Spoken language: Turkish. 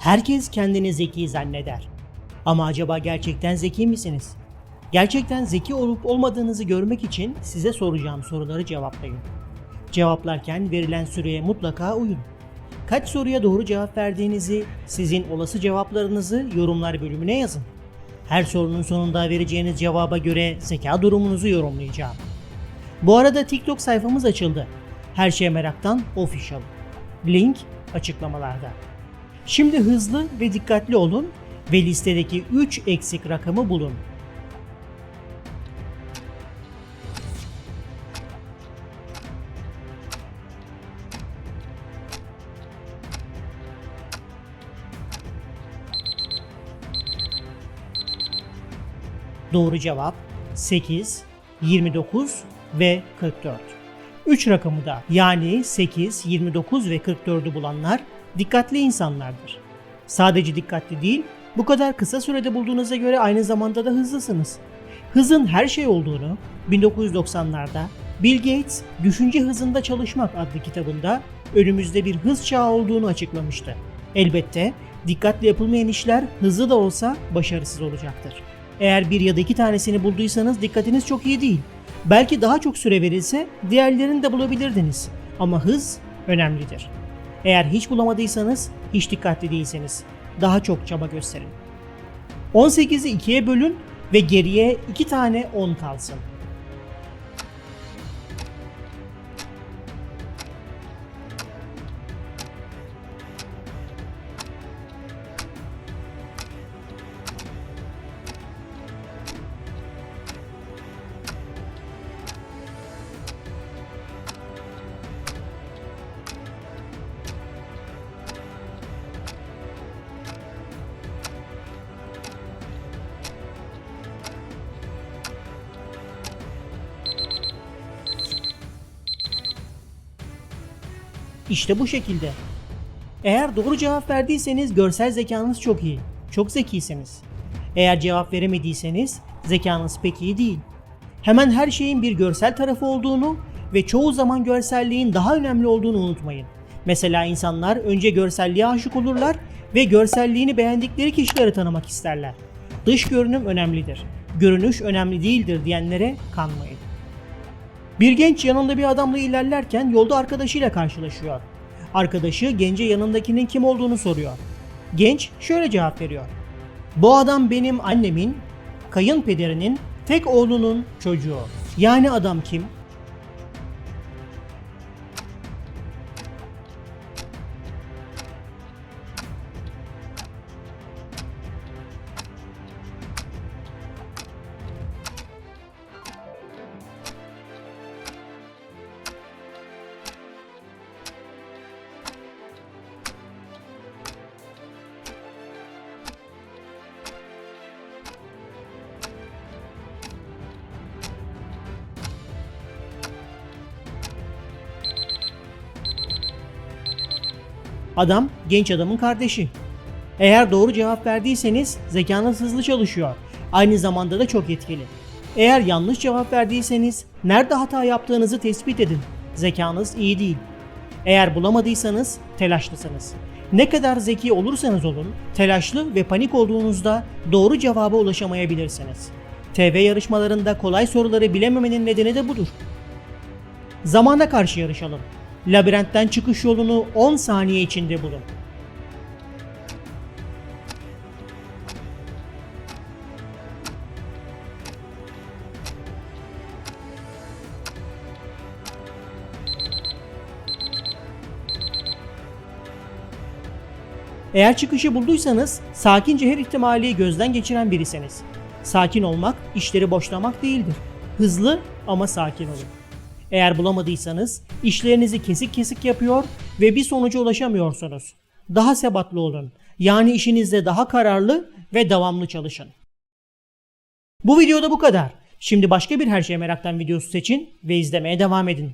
Herkes kendini zeki zanneder. Ama acaba gerçekten zeki misiniz? Gerçekten zeki olup olmadığınızı görmek için size soracağım soruları cevaplayın. Cevaplarken verilen süreye mutlaka uyun. Kaç soruya doğru cevap verdiğinizi, sizin olası cevaplarınızı yorumlar bölümüne yazın. Her sorunun sonunda vereceğiniz cevaba göre zeka durumunuzu yorumlayacağım. Bu arada TikTok sayfamız açıldı. Her şeye meraktan official. Link açıklamalarda. Şimdi hızlı ve dikkatli olun ve listedeki 3 eksik rakamı bulun. Doğru cevap 8, 29 ve 44. 3 rakamı da yani 8, 29 ve 44'ü bulanlar dikkatli insanlardır. Sadece dikkatli değil, bu kadar kısa sürede bulduğunuza göre aynı zamanda da hızlısınız. Hızın her şey olduğunu 1990'larda Bill Gates Düşünce Hızında Çalışmak adlı kitabında önümüzde bir hız çağı olduğunu açıklamıştı. Elbette dikkatli yapılmayan işler hızlı da olsa başarısız olacaktır. Eğer bir ya da iki tanesini bulduysanız dikkatiniz çok iyi değil. Belki daha çok süre verilse diğerlerini de bulabilirdiniz. Ama hız önemlidir. Eğer hiç bulamadıysanız hiç dikkatli değilseniz daha çok çaba gösterin. 18'i 2'ye bölün ve geriye 2 tane 10 kalsın. İşte bu şekilde. Eğer doğru cevap verdiyseniz görsel zekanız çok iyi. Çok zekisiniz. Eğer cevap veremediyseniz zekanız pek iyi değil. Hemen her şeyin bir görsel tarafı olduğunu ve çoğu zaman görselliğin daha önemli olduğunu unutmayın. Mesela insanlar önce görselliğe aşık olurlar ve görselliğini beğendikleri kişileri tanımak isterler. Dış görünüm önemlidir. Görünüş önemli değildir diyenlere kanmayın. Bir genç yanında bir adamla ilerlerken yolda arkadaşıyla karşılaşıyor. Arkadaşı gence yanındakinin kim olduğunu soruyor. Genç şöyle cevap veriyor. Bu adam benim annemin, kayınpederinin tek oğlunun çocuğu. Yani adam kim? Adam genç adamın kardeşi. Eğer doğru cevap verdiyseniz zekanız hızlı çalışıyor. Aynı zamanda da çok etkili. Eğer yanlış cevap verdiyseniz nerede hata yaptığınızı tespit edin. Zekanız iyi değil. Eğer bulamadıysanız telaşlısınız. Ne kadar zeki olursanız olun, telaşlı ve panik olduğunuzda doğru cevaba ulaşamayabilirsiniz. TV yarışmalarında kolay soruları bilememenin nedeni de budur. Zamana karşı yarışalım. Labirentten çıkış yolunu 10 saniye içinde bulun. Eğer çıkışı bulduysanız sakince her ihtimali gözden geçiren birisiniz. Sakin olmak işleri boşlamak değildir. Hızlı ama sakin olun. Eğer bulamadıysanız işlerinizi kesik kesik yapıyor ve bir sonuca ulaşamıyorsunuz. Daha sebatlı olun. Yani işinizde daha kararlı ve devamlı çalışın. Bu videoda bu kadar. Şimdi başka bir her şeye meraktan videosu seçin ve izlemeye devam edin.